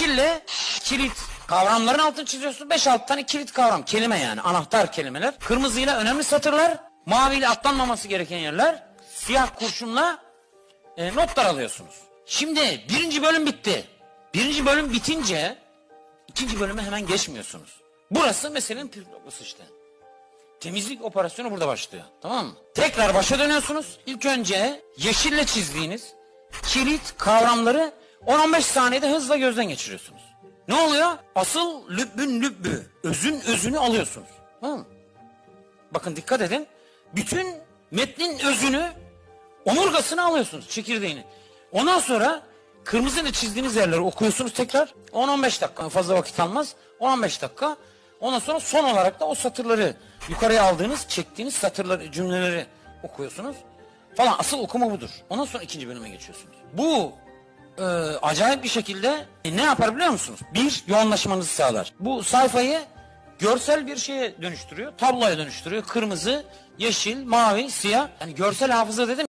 Yeşille kilit kavramların altını çiziyorsun. 5-6 tane kilit kavram. Kelime yani. Anahtar kelimeler. Kırmızıyla önemli satırlar. Maviyle atlanmaması gereken yerler. Siyah kurşunla e, notlar alıyorsunuz. Şimdi birinci bölüm bitti. Birinci bölüm bitince ikinci bölüme hemen geçmiyorsunuz. Burası meselenin püf noktası işte. Temizlik operasyonu burada başlıyor. Tamam mı? Tekrar başa dönüyorsunuz. İlk önce yeşille çizdiğiniz kilit kavramları 10-15 saniyede hızla gözden geçiriyorsunuz. Ne oluyor? Asıl lübbün lübbü, özün özünü alıyorsunuz. Tamam mı? Bakın dikkat edin. Bütün metnin özünü, omurgasını alıyorsunuz, çekirdeğini. Ondan sonra kırmızıyla çizdiğiniz yerleri okuyorsunuz tekrar. 10-15 dakika fazla vakit almaz. 10-15 dakika. Ondan sonra son olarak da o satırları yukarıya aldığınız, çektiğiniz satırları, cümleleri okuyorsunuz. Falan asıl okuma budur. Ondan sonra ikinci bölüme geçiyorsunuz. Bu e, acayip bir şekilde e, ne yapar biliyor musunuz? Bir, yoğunlaşmanızı sağlar. Bu sayfayı görsel bir şeye dönüştürüyor. Tabloya dönüştürüyor. Kırmızı, yeşil, mavi, siyah. Yani görsel hafıza dedim.